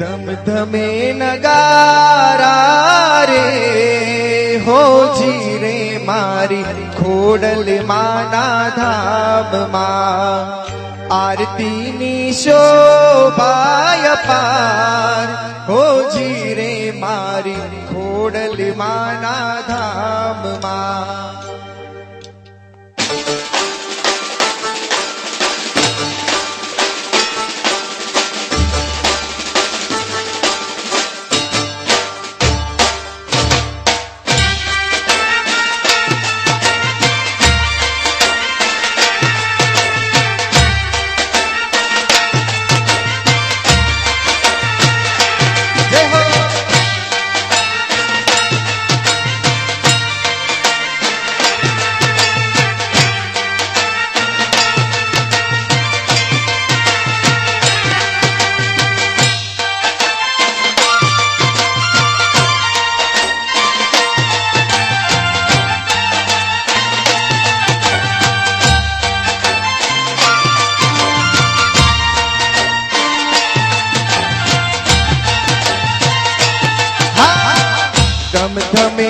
दमदमे नगारा रे, हो जी रे मारी खोडल माना धाम मा। आरती नी बाय पार हो जी रे मारी खोडल माना धाम मा। ધમ ધમે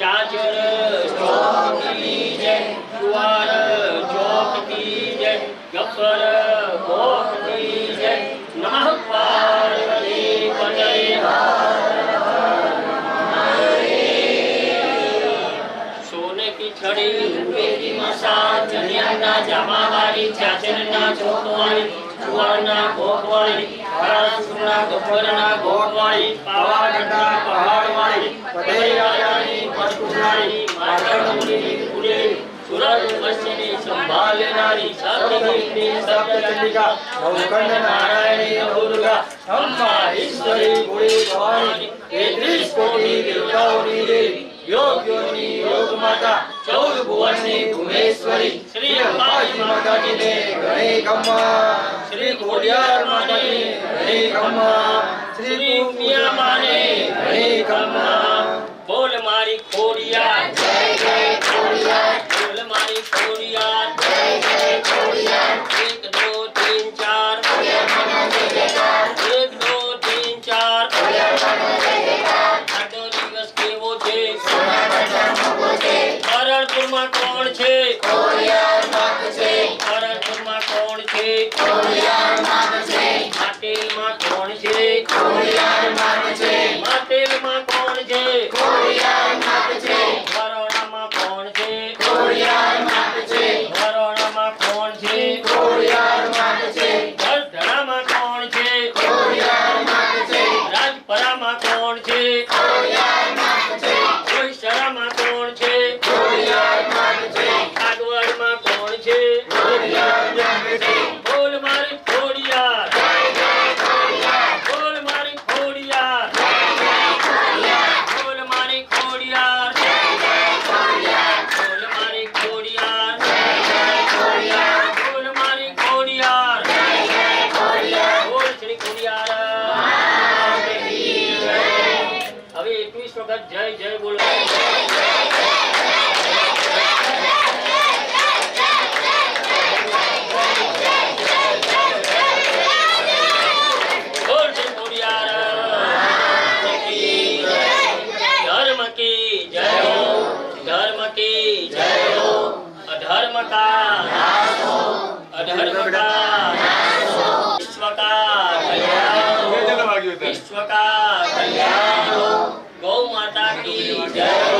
चाचर चौक की जय कुआर चौक की जय गफर कोट की जय नमः पार्वती पते सोने की छड़ी रुपये की मसाज चनिया ना जामा वाली चाचर ना चौक वाली कुआर ना वाली हरा सुना गफर ना गोट वाली पावा गड्ढा पहाड़ वाली पते પટકુનારી માતાની ફૂલેલી સુરત વસ્તીની સંભાળ લેનારી સત્યની સત્યચંડિકા નવકંડ નારાયણી દુર્ગા અંબા ઈશ્વરી ગુણી ભવાની તેત્રીસ કોટી દેવતાઓની દેવી યોગ્યોની યોગ માતા ચૌદ ભુવનની ભુવનેશ્વરી શ્રી અંબાજી માતાજીને ગણે કમ્મા શ્રી ખોડિયાર માને ગણે કમ્મા શ્રી ઉમિયા માને ગણે કમ્મા બોલ মারি কোরিয়া। জয় জয় কোরিয়া। ফুল মারি কোরিয়া। धर्म का अधर्म का विश्व का विश्व का कल्याण। गौ माता की जय।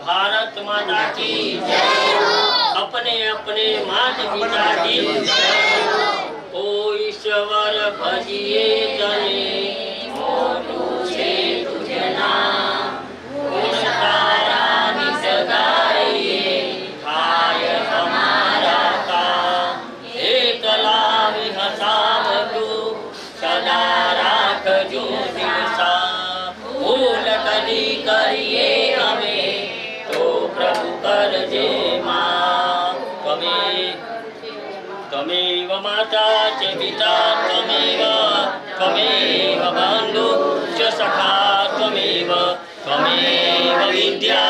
भारत माता की जय। अपने अपने माता पिता की ओ ईश्वर, भजिए। माता च पिता त्वमेव त्वमेव बन्धु च सखा त्वमेव त्वमेव विद्या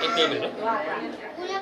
એક બે મિનિટ